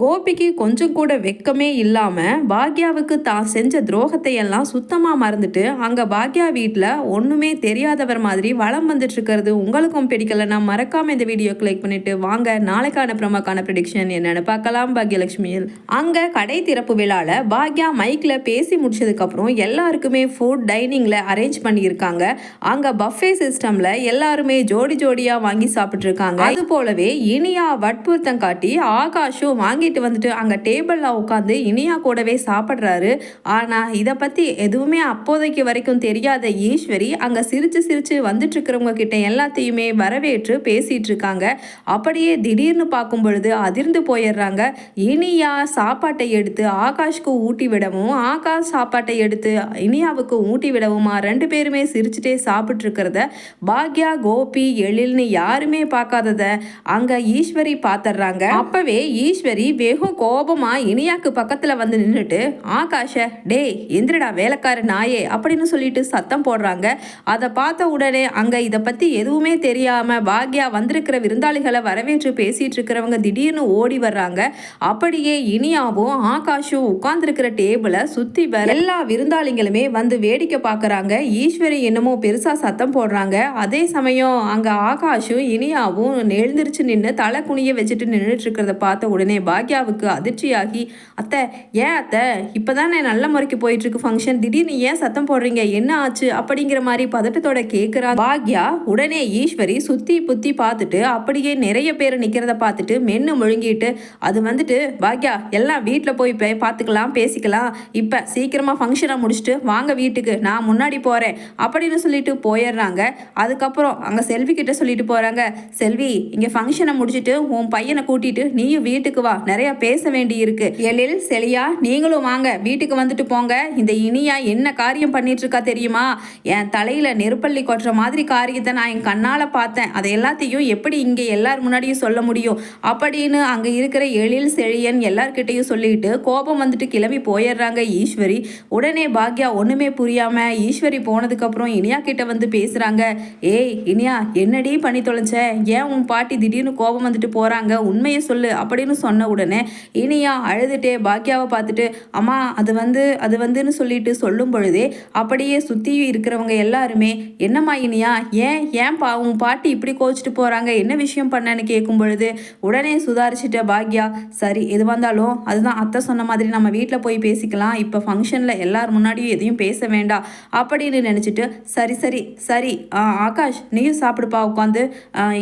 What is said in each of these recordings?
கோபிக்கு கொஞ்சம் கூட வெக்கமே இல்லாமல் பாக்யாவுக்கு தான் செஞ்ச துரோகத்தை எல்லாம் சுத்தமாக மறந்துட்டு அங்கே பாக்யா வீட்டில் ஒன்றுமே தெரியாதவர் மாதிரி வளம் வந்துட்டு இருக்கிறது உங்களுக்கும் பிடிக்கலன்னா மறக்காமல் இந்த வீடியோ கிளிக் பண்ணிட்டு வாங்க. நாளைக்கான பிரமக்கான ப்ரிடிக்ஷன் என்னன்னு பார்க்கலாம் பாக்யலட்சுமியில். அங்கே கடை திறப்பு விழாவில் பாக்யா மைக்கில் பேசி முடிச்சதுக்கப்புறம் எல்லாருக்குமே ஃபுட் டைனிங்கில் அரேஞ்ச் பண்ணியிருக்காங்க. அங்கே பஃபே சிஸ்டமில் எல்லாருமே ஜோடி ஜோடியாக வாங்கி சாப்பிட்ருக்காங்க அது போலவே இனியா வற்புறுத்தம் காட்டி ஆகாஷும் வாங்கிட்டு வந்துட்டு அங்கே டேபிளில் உட்காந்து இனியா கூடவே சாப்பிட்றாரு. ஆனால் இதை பற்றி எதுவுமே அப்போதைக்கு வரைக்கும் தெரியாத ஈஸ்வரி அங்கே சிரித்து சிரித்து வந்துட்டுருக்கிறவங்க கிட்ட எல்லாத்தையுமே வரவேற்று பேசிகிட்டு இருக்காங்க. அப்படியே திடீர்னு பார்க்கும் பொழுது அதிர்ந்து போயிடுறாங்க. இனியா சாப்பாட்டை எடுத்து ஆகாஷ்க்கு ஊட்டி விடவும் ஆகாஷ் சாப்பாட்டை எடுத்து இனியாவுக்கு ஊட்டி விடவுமா ரெண்டு பேருமே சிரிச்சுட்டே சாப்பிட்ருக்கிறத பாக்யா கோபி எழில்னு யாருமே பார்க்காதத அங்கே ஈஸ்வரி பார்த்துடுறாங்க. அப்பவே ஈஸ்வரி வெகு கோபமா இனியாக்கு பக்கத்துல வந்து நின்றுட்டு ஆகாஷ டேய் எந்திரடா வேலைக்கார நாயே அப்படின்னு சொல்லிட்டு சத்தம் போடுறாங்க. அதை பார்த்த உடனே அங்க இதை பத்தி எதுவுமே தெரியாம பாக்யா வந்திருக்கிற விருந்தாளிகளை வரவேற்று பேசிட்டு இருக்கிறவங்க திடீர்னு ஓடி வர்றாங்க. அப்படியே இனியாவும் ஆகாஷும் உட்கார்ந்துருக்கிற டேபிளை சுத்தி வர எல்லா விருந்தாளிங்களுமே வந்து வேடிக்கை பார்க்குறாங்க ஈஸ்வரி என்னமோ பெருசா சத்தம் போடுறாங்க. அதே சமயம் அங்க ஆகாஷும் இனியாவும் எழுந்திருச்சு நின்று தலை குனிய வச்சுட்டு நின்றுட்டு இருக்கிறத பார்த்த உடனே பாக்யாவுக்கு அதிர்ச்சியாகி அத்தை ஏன் அத்தை? இப்போதானே நல்ல முறைக்கு போயிட்டுருக்கு ஃபங்க்ஷன் திடீர்னு ஏன் சத்தம் போடுறீங்க? என்ன ஆச்சு? அப்படிங்கிற மாதிரி பதட்டத்தோட கேட்குறா பாக்யா. உடனே ஈஸ்வரி சுற்றி புத்தி பார்த்துட்டு அப்படியே நிறைய பேர் நிற்கிறத பார்த்துட்டு மென்று முழுங்கிட்டு அது வந்துட்டு பாக்யா எல்லாம் வீட்டில் போய் பே பார்த்துக்கலாம் பேசிக்கலாம். இப்போ சீக்கிரமாக ஃபங்க்ஷனை முடிச்சுட்டு வாங்க வீட்டுக்கு. நான் முன்னாடி போகிறேன் அப்படின்னு சொல்லிட்டு போயிடுறாங்க. அதுக்கப்புறம் அங்கே செல்வி கிட்ட சொல்லிட்டு போகிறாங்க செல்வி இங்கே ஃபங்க்ஷனை முடிச்சுட்டு உன் பையனை கூட்டிட்டு நீயும் வீட்டுக்கு வா. நிறைய பேச வேண்டி இருக்கு எழில் செலியா நீங்களும் வாங்க. வீட்டுக்கு வந்துட்டு போங்க. இந்த இனியா என்ன காரியம் பண்ணிட்டு இருக்கா தெரியுமா? என் தலையில நெருப்பள்ளி கொட்டுற மாதிரி காரியத்தை நான் என் கண்ணால பார்த்தேன். அதை எல்லாத்தையும் எப்படி இங்கே எல்லார் முன்னாடியும் சொல்ல முடியும்? அப்படின்னு அங்க இருக்கிற எழில் செழியன் எல்லார்கிட்டையும் சொல்லிட்டு கோபம் வந்துட்டு கிளம்பி போயிடுறாங்க ஈஸ்வரி. உடனே பாக்யா ஒண்ணுமே புரியாம ஈஸ்வரி போனதுக்கு அப்புறம் இனியா கிட்ட வந்து பேசுறாங்க. ஏய் இனியா என்னடி பண்ணி தொலைஞ்ச? ஏன் உன் பாட்டி திடீர்னு கோபம் வந்துட்டு போறாங்க? உண்மையை சொல்லு அப்படின்னு சொன்ன உடனே இனியா அழுதுட்டே பாக்கியாவை பார்த்துட்டு அம்மா அது வந்து அது வந்துன்னு சொல்லிட்டு சொல்லும் பொழுதே அப்படியே சுற்றி இருக்கிறவங்க எல்லாருமே என்னம்மா இனியா ஏன் ஏன் பா உன் பாட்டி இப்படி கோச்சிட்டு போகிறாங்க என்ன விஷயம் பண்ணேன்னு கேட்கும் பொழுது உடனே சுதாரிச்சுட்ட பாக்யா சரி எது வந்தாலும் அதுதான் அத்தை சொன்ன மாதிரி நம்ம வீட்டில் போய் பேசிக்கலாம். இப்போ ஃபங்க்ஷனில் எல்லார் முன்னாடியும் எதையும் பேச வேண்டாம். அப்படின்னு நினச்சிட்டு சரி சரி சரி ஆ, ஆகாஷ் நீயும் சாப்பிடுப்பா உட்காந்து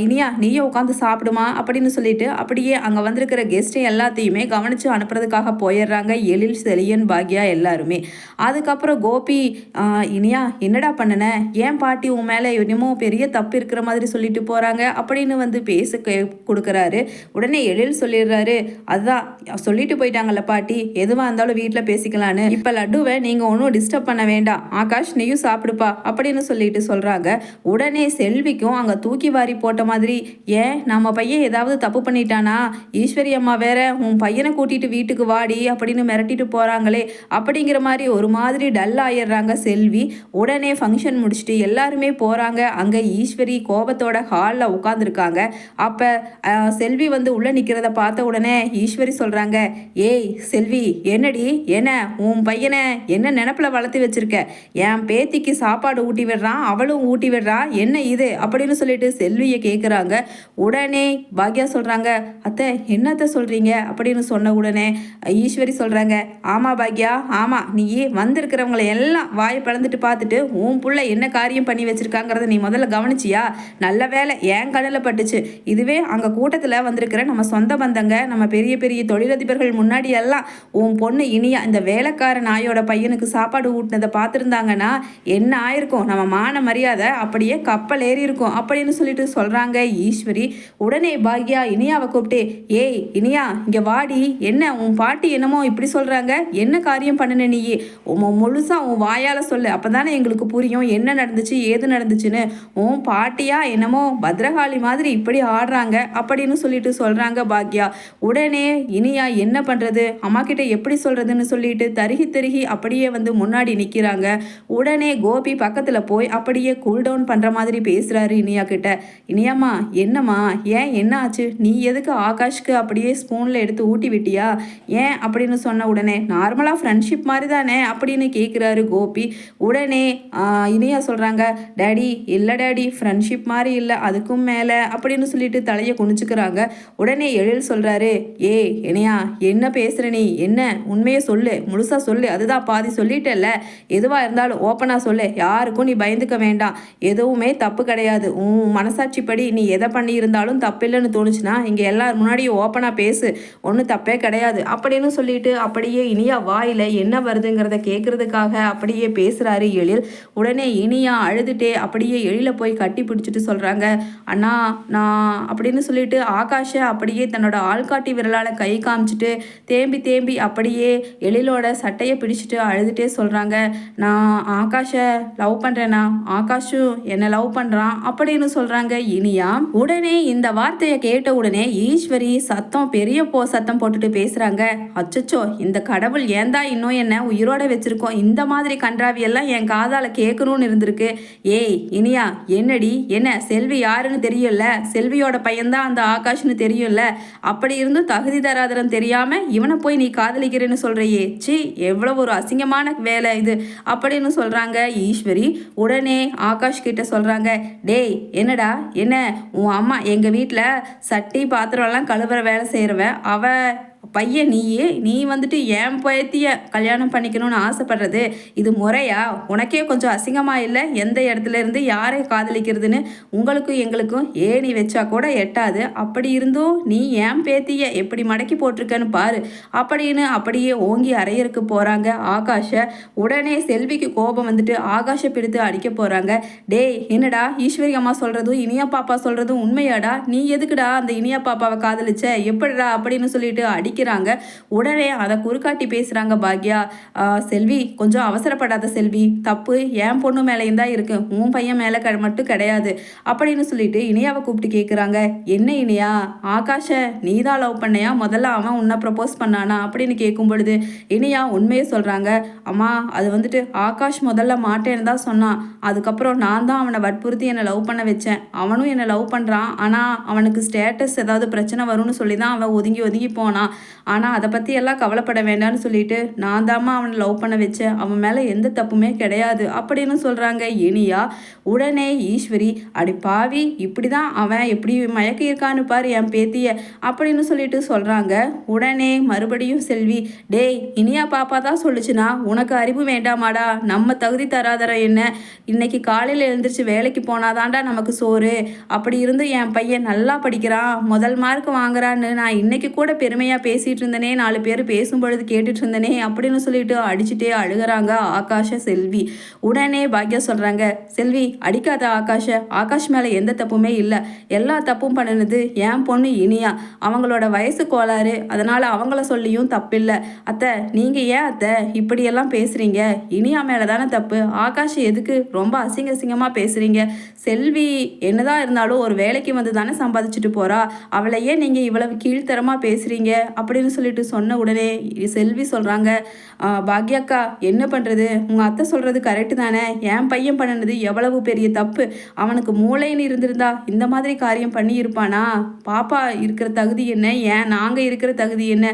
இனியா நீயும் உட்காந்து சாப்பிடுமா? அப்படின்னு சொல்லிட்டு அப்படியே அங்கே வந்திருக்கிற கெஸ்ட்டை எல்லாத்தையுமே கவனித்து அனுப்புறதுக்காக போயிடுறாங்க எழில் செலியன் பாக்யா எல்லாருமே. அதுக்கப்புறம் கோபி இனியா என்னடா பண்ணுன? ஏன் பாட்டி உன் மேலே இனிமோ பெரிய தப்பு இருக்கிற மாதிரி சொல்லிட்டு போகிறாங்க அப்படின்னு வந்து பேச கே- கொடுக்குறாரு. உடனே எழில் சொல்லிடுறாரு அதுதான் சொல்லிட்டு போயிட்டாங்கல்ல பாட்டி எதுவாக இருந்தாலும் வீட்டில் பேசிக்கலான்னு. இப்போ லட்டுவை நீங்கள் ஒன்றும் டிஸ்டர்ப் பண்ண வேண்டாம். ஆகாஷ் நீயும் சாப்பிடுப்பா அப்படின்னு சொல்லிட்டு சொல்கிறாங்க உடனே செல்விக்கும் அங்கே தூக்கி வாரி போட்ட மாதிரி ஏன் நம்ம பையன் ஏதாவது தப்பு பண்ணிட்டானா? ஈஸ்வரி அம்மா வேற உன் பையனை கூட்டிட்டு வீட்டுக்கு வாடி அப்படின்னு மிரட்டிட்டு போறாங்களே. அப்படிங்கிற மாதிரி ஒரு மாதிரி டல் ஆயிடுறாங்க செல்வி. உடனே ஃபங்க்ஷன் முடிச்சுட்டு எல்லாருமே போறாங்க. அங்க ஈஸ்வரி கோபத்தோட ஹாலில் உட்காந்துருக்காங்க அப்ப செல்வி வந்து உள்ள நிக்கிறத பார்த்த உடனே ஈஸ்வரி சொல்றாங்க ஏய் செல்வி என்னடி? என்ன? உன் பையனை என்ன நினப்பில் வளர்த்து வச்சிருக்க? என் பேத்திக்கு சாப்பாடு ஊட்டி விடுறான் அவளும் ஊட்டி விடுறான் என்ன இது? அப்படின்னு சொல்லிட்டு செல்வியை கேட்குறாங்க உடனே பாக்யா சொல்றாங்க அத்தை என்னத்தை சொல்றீங்க? அப்படின்னு சொன்ன உடனே ஈஸ்வரி சொல்கிறாங்க ஆமா பாக்யா ஆமா நீ வந்திருக்கிறவங்களை எல்லாம் வாயை பிளந்துட்டு பார்த்துட்டு உன் புள்ள என்ன காரியம் பண்ணி வச்சிருக்காங்கிறத நீ முதல்ல கவனிச்சியா? நல்ல வேலை ஏன் கடலில் பட்டுச்சு. இதுவே அங்கே கூட்டத்தில் வந்திருக்கிற நம்ம சொந்த பந்தங்க நம்ம பெரிய பெரிய தொழிலதிபர்கள் முன்னாடி எல்லாம் உன் பொண்ணு இனியா இந்த வேலைக்கார நாயோட பையனுக்கு சாப்பாடு ஊட்டினதை பார்த்துருந்தாங்கன்னா என்ன ஆயிருக்கும்? நம்ம மான மரியாதை அப்படியே கப்பல் ஏறி இருக்கும். அப்படின்னு சொல்லிட்டு சொல்கிறாங்க ஈஸ்வரி. உடனே பாக்யா இனியாவை கூப்பிட்டு ஏய் இனியா இங்கே வாடி. என்ன உன் பாட்டி என்னமோ இப்படி சொல்கிறாங்க என்ன காரியம் பண்ணுன நீ உன் முழுசாக உன் வாயால் சொல்லு. அப்பதானே எங்களுக்கு புரியும் என்ன நடந்துச்சு ஏது நடந்துச்சுன்னு. உன் பாட்டியா என்னமோ பத்ரகாளி மாதிரி இப்படி ஆடுறாங்க அப்படின்னு சொல்லிட்டு சொல்கிறாங்க பாக்யா. உடனே இனியா என்ன பண்ணுறது அம்மா கிட்ட எப்படி சொல்கிறதுன்னு சொல்லிட்டு தருகி தருகி அப்படியே வந்து முன்னாடி நிற்கிறாங்க உடனே கோபி பக்கத்தில் போய் அப்படியே கூல் டவுன் பண்ணுற மாதிரி பேசுகிறாரு இனியா கிட்ட. இனியாம்மா என்னம்மா? ஏன் என்ன ஆச்சு? நீ எதுக்கு ஆகாஷ்க்கு அப்படியே ஸ்பூன் ஸ்பூனில் எடுத்து ஊட்டி விட்டியா? ஏன் அப்படின்னு சொன்ன உடனே நார்மலாக ஃப்ரெண்ட்ஷிப் மாதிரி தானே அப்படின்னு கேட்குறாரு கோபி. உடனே இனியா சொல்கிறாங்க டேடி இல்லை டேடி ஃப்ரெண்ட்ஷிப் மாதிரி இல்லை அதுக்கும் மேலே அப்படின்னு சொல்லிட்டு தலையை குனிச்சுக்கிறாங்க. உடனே எழில் சொல்கிறாரு ஏ இனியா என்ன பேசுகிற நீ? என்ன? உண்மையை சொல்லு முழுசாக சொல்லு. அதுதான் பாதி சொல்லிட்டல்ல. எதுவாக இருந்தாலும் ஓப்பனாக சொல்லு. யாருக்கும் நீ பயந்துக்க வேண்டாம். எதுவுமே தப்பு கிடையாது. உன் மனசாட்சிப்படி நீ எதை பண்ணியிருந்தாலும் தப்பில்லைன்னு தோணுச்சுன்னா இங்கே எல்லார் முன்னாடியும் ஓப்பனாக பேசு. ஒன்றும் தப்பே கிடையாது. அப்படின்னு சொல்லிட்டு அப்படியே இனியா வாயில் என்ன வருதுங்கிறத கேட்குறதுக்காக அப்படியே பேசுகிறாரு எழில். உடனே இனியா அழுதுட்டே அப்படியே எழில போய் கட்டி பிடிச்சிட்டு சொல்கிறாங்க அண்ணா நான் அப்படின்னு சொல்லிட்டு ஆகாஷை அப்படியே தன்னோட ஆள்காட்டி விரலால் கை காமிச்சிட்டு தேம்பி தேம்பி அப்படியே எழிலோட சட்டையை பிடிச்சிட்டு அழுதுட்டே சொல்கிறாங்க நான் ஆகாஷை லவ் பண்ணுறேன்னா ஆகாஷும் என்னை லவ் பண்ணுறான் அப்படின்னு சொல்கிறாங்க இனியா. உடனே இந்த வார்த்தையை கேட்ட உடனே ஈஸ்வரி சத்தம் பெரிய போ சத்தம் போட்டுட்டு பேசுகிறாங்க அச்சச்சோ இந்த கடவுள் ஏன்டா இன்னும் என்ன உயிரோட வச்சிருக்கோம்? இந்த மாதிரி கன்றாவியெல்லாம் என் காதால் கேட்கணும்னு இருந்திருக்கு. ஏய் இனியா என்னடி? என்ன செல்வி யாருன்னு தெரியும்ல? செல்வியோட பையன்தான் அந்த ஆகாஷ்னு தெரியும்ல? அப்படி இருந்தும் தகுதி தராதரம் தெரியாமல் இவனை போய் நீ காதலிக்கிறேன்னு சொல்கிறையே சி எவ்வளோ ஒரு அசிங்கமான வேலை இது அப்படின்னு சொல்கிறாங்க ஈஸ்வரி உடனே ஆகாஷ் கிட்ட சொல்கிறாங்க டேய் என்னடா? என்ன உன் அம்மா எங்கள் வீட்டில் சட்டி பாத்திரம்லாம் கழுவுற வேலை செய்கிறவன் அவ பையன் நீயே நீ வந்துட்டு என் பயத்திய கல்யாணம் பண்ணிக்கணும்னு ஆசைப்படுறது இது முறையா? உனக்கே கொஞ்சம் அசிங்கமாக இல்லை? எந்த இடத்துல இருந்து யாரை காதலிக்கிறதுன்னு உங்களுக்கும் எங்களுக்கும் ஏணி வச்சா கூட எட்டாது. அப்படி இருந்தும் நீ ஏன் பேத்திய எப்படி மடக்கி போட்டிருக்கன்னு பாரு. அப்படின்னு அப்படியே ஓங்கி அறையருக்கு போகிறாங்க ஆகாஷ. உடனே செல்விக்கு கோபம் வந்துட்டு ஆகாஷை பிடித்து அடிக்க போகிறாங்க டேய் என்னடா? ஈஸ்வரி அம்மா சொல்கிறதும் இனியா பாப்பா சொல்கிறதும் உண்மையாடா? நீ எதுக்குடா அந்த இனியா பாப்பாவை காதலிச்ச? எப்படிடா? அப்படின்னு சொல்லிட்டு அடிக்கிறாங்க உடனே அதை குறுக்காட்டி பேசுகிறாங்க பாக்யா. செல்வி கொஞ்சம் அவசரப்படாத செல்வி. தப்பு. என் பொண்ணு மேலேயும் தான் இருக்கு. உன் பையன் மேலே க மட்டும் கிடையாது. அப்படின்னு சொல்லிட்டு இனியாவை கூப்பிட்டு கேட்குறாங்க என்ன இனியா? ஆகாஷ நீ தான் லவ் பண்ணையா? முதல்ல அவன் உன்னை ப்ரப்போஸ் பண்ணானா? அப்படின்னு கேட்கும் பொழுது இனியா உண்மையை சொல்கிறாங்க அம்மா அது வந்துட்டு ஆகாஷ் முதல்ல மாட்டேன்னு தான் சொன்னான். அதுக்கப்புறம் நான் தான் அவனை வற்புறுத்தி என்னை லவ் பண்ண வச்சேன். அவனும் என்னை லவ் பண்ணுறான் ஆனால் அவனுக்கு ஸ்டேட்டஸ் ஏதாவது பிரச்சனை வரும்னு சொல்லி தான் அவன் ஒதுங்கி ஒதுங்கி போனான். ஆனால் அதை பற்றி எல்லாம் கவலைப்பட வேண்டாம்னு சொல்லிட்டு நான் தாம்மா அவனை லவ் பண்ண வச்சேன். அவன் மேலே எந்த தப்புமே கிடையாது அப்படின்னு சொல்கிறாங்க இனியா உடனே ஈஸ்வரி அடி பாவி இப்படி தான் அவன் எப்படி மயக்க இருக்கான்னு பாரு என் பேத்திய அப்படின்னு சொல்லிட்டு சொல்கிறாங்க உடனே மறுபடியும் செல்வி டேய் இனியா பாப்பா தான் சொல்லுச்சுன்னா உனக்கு அறிவு வேண்டாமாடா. நம்ம தகுதி தராதரம் என்ன? இன்னைக்கு காலையில் எழுந்திரிச்சு வேலைக்கு போனாதான்டா நமக்கு சோறு. அப்படி இருந்து என் பையன் நல்லா படிக்கிறான். முதல் மார்க் வாங்குறான்னு நான் இன்னைக்கு கூட பெருமையாக பேசிட்டு இருந்தனே நாலு பேர் பேசும் பொழுது கேட்டுட்டு இருந்தனே அப்படின்னு சொல்லிட்டு அடிச்சுட்டே அழுகுறாங்க ஆகாஷ செல்வி. உடனே பாக்யா சொல்கிறாங்க செல்வி அடிக்காத ஆகாஷ. ஆகாஷ் மேலே எந்த தப்புமே இல்லை. எல்லா தப்பும் பண்ணினது என் பொண்ணு இனியா. அவங்களோட வயசு கோளாறு. அதனால் அவங்கள சொல்லியும் தப்பில்லை. அத்தை நீங்கள் ஏன் அத்தை இப்படியெல்லாம் பேசுகிறீங்க இனியா மேலே தானே தப்பு. ஆகாஷ் எதுக்கு ரொம்ப அசிங்க அசிங்கமாக பேசுகிறீங்க செல்வி என்னதான் இருந்தாலும் ஒரு வேலைக்கு வந்து தானே சம்பாதிச்சுட்டு போகிறா அவளையே நீங்கள் இவ்வளவு கீழ்த்தரமாக பேசுகிறீங்க அப்படின்னு சொல்லிட்டு சொன்ன உடனே செல்வி சொல்கிறாங்க பாக்யாக்கா என்ன பண்ணுறது உங்கள் அத்தை சொல்கிறது கரெக்டு தானே? என் பையன் பண்ணினது எவ்வளவு பெரிய தப்பு? அவனுக்கு மூளைன்னு இருந்திருந்தா இந்த மாதிரி காரியம் பண்ணியிருப்பானா? பாப்பா இருக்கிற தகுதி என்ன? ஏன் நாங்கள் இருக்கிற தகுதி என்ன?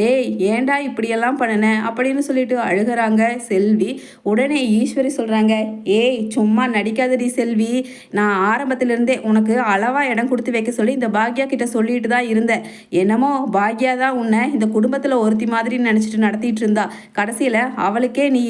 டேய் ஏன்டா இப்படியெல்லாம் பண்ணினேன் அப்படின்னு சொல்லிட்டு அழுகுறாங்க செல்வி. உடனே ஈஸ்வரி சொல்கிறாங்க ஏய் சும்மா நடிக்காதடி செல்வி. நான் ஆரம்பத்திலேருந்தே உனக்கு அளவாக இடம் கொடுத்து வைக்க சொல்லி இந்த பாக்யா கிட்ட சொல்லிட்டு தான் இருந்தேன். என்னமோ பாக்யா தான் உன்னை இந்த குடும்பத்தில் ஒருத்தி மாதிரி நினச்சிட்டு நடத்திட்டு இருந்தா கடைசியில் அவளுக்கே நீ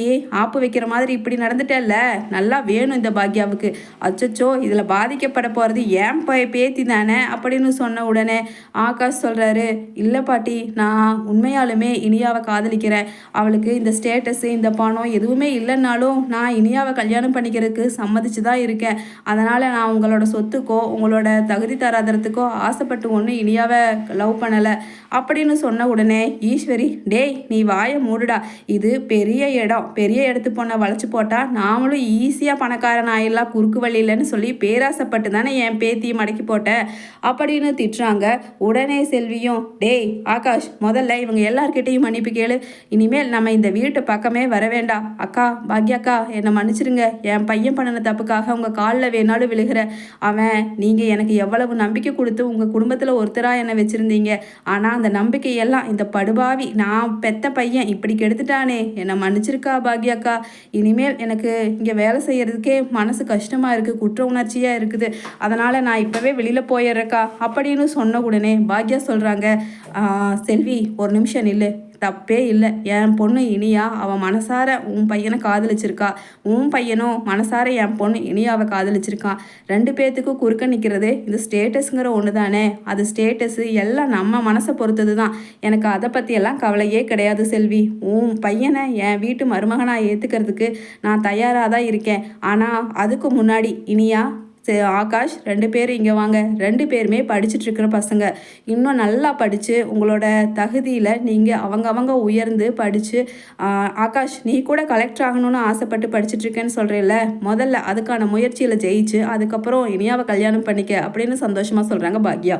ஆப்பு வைக்கிற மாதிரி இப்படி நடந்துட்டல்ல? நல்லா வேணும் இந்த பாக்யாவுக்கு. அச்சச்சோ இதில் பாதிக்கப்பட போகிறது ஏன் பே பேத்தி தானே அப்படின்னு சொன்ன உடனே ஆகாஷ் சொல்கிறாரு இல்லை பாட்டி நான் உண்மையாலுமே இனியாவை காதலிக்கிறேன். அவளுக்கு இந்த ஸ்டேட்டஸு இந்த பணம் எதுவுமே இல்லைன்னாலும் நான் இனியாவை கல்யாணம் பண்ணிக்கிறதுக்கு சம்மதிச்சு தான் இருக்கேன். அதனால் நான் உங்களோட சொத்துக்கோ உங்களோட தகுதி தராதரத்துக்கோ ஆசைப்பட்டு ஒன்றும் இனியாவை லவ் பண்ணலை. அப்படின்னு சொன்ன உடனே ஈஸ்வரி டேய் நீ வாயை மூடுடா. இது பெரிய இடம். பெரிய இடத்து பொண்ணை வளைச்சு போட்டால் நாமளும் ஈஸியாக பணக்காரன் ஆயிடலாம். குறுக்கு வழியிலன்னு சொல்லி பேராசைப்பட்டு தானே என் பேத்தியை மடக்கி போட்ட? அப்படின்னு திட்டுறாங்க. உடனே செல்வியும் டேய் ஆகாஷ் முதல்ல இவங்க எல்லார்கிட்டையும் மன்னிப்பு கேளு. இனிமேல் நம்ம இந்த வீட்டு பக்கமே வர வேண்டாம். அக்கா பாக்யாக்கா என்னை மன்னிச்சிருங்க. என் பையன் பண்ணின தப்புக்காக உங்கள் காலில் வேணாலும் விழுகிற. அவன் நீங்கள் எனக்கு எவ்வளவு நம்பிக்கை கொடுத்து உங்கள் குடும்பத்தில் ஒருத்தராக என்னை வச்சுருந்தீங்க. ஆனால் அந்த நம்பிக்கையெல்லாம் இந்த படுபாவி நான் பெத்த பையன் இப்படி கெடுத்துட்டானே என்னை மன்னிச்சிருக்கா பாக்யாக்கா? இனிமேல் எனக்கு இங்கே வேலை செய்கிறதுக்கே மனசு கஷ்டமாக இருக்குது குற்ற உணர்ச்சியாக இருக்குது. அதனால் நான் இப்போவே வெளியில் போயிடுறேக்கா அப்படின்னு சொன்ன உடனே பாக்யா சொல்கிறாங்க செல்வி ஒரு நிமிஷம் நில்லு. தப்பே இல்லை. என் பொண்ணு இனியா அவன் மனசார உன் பையனை காதலிச்சிருக்கா. உன் பையனும் மனசார என் பொண்ணு இனியாவை காதலிச்சிருக்கான் ரெண்டு பேர்த்துக்கும் குறுக்க நிற்கிறது இந்த ஸ்டேட்டஸுங்கிற ஒன்று தானே. அது ஸ்டேட்டஸு எல்லாம் நம்ம மனசை பொறுத்தது தான். எனக்கு அதை பற்றியெல்லாம் கவலையே கிடையாது செல்வி. உன் பையனை என் வீட்டு மருமகனாக ஏற்றுக்கிறதுக்கு நான் தயாராக தான் இருக்கேன். ஆனால் அதுக்கு முன்னாடி இனியா ஆகாஷ் ரெண்டு பேரும் இங்கே வாங்க. ரெண்டு பேருமே படிச்சுட்டு இருக்கிற பசங்க. இன்னும் நல்லா படித்து உங்களோட தகுதியில் நீங்கள் அவங்க அவங்க உயர்ந்து படித்து ஆகாஷ் நீ கூட கலெக்டர் ஆகணும்னு ஆசைப்பட்டு படிச்சுட்ருக்கேன்னு சொல்கிறேல்ல முதல்ல அதுக்கான முயற்சியில் ஜெயிச்சு அதுக்கப்புறம் இனியாவை கல்யாணம் பண்ணிக்க அப்படின்னு சந்தோஷமாக சொல்கிறாங்க பாக்யா.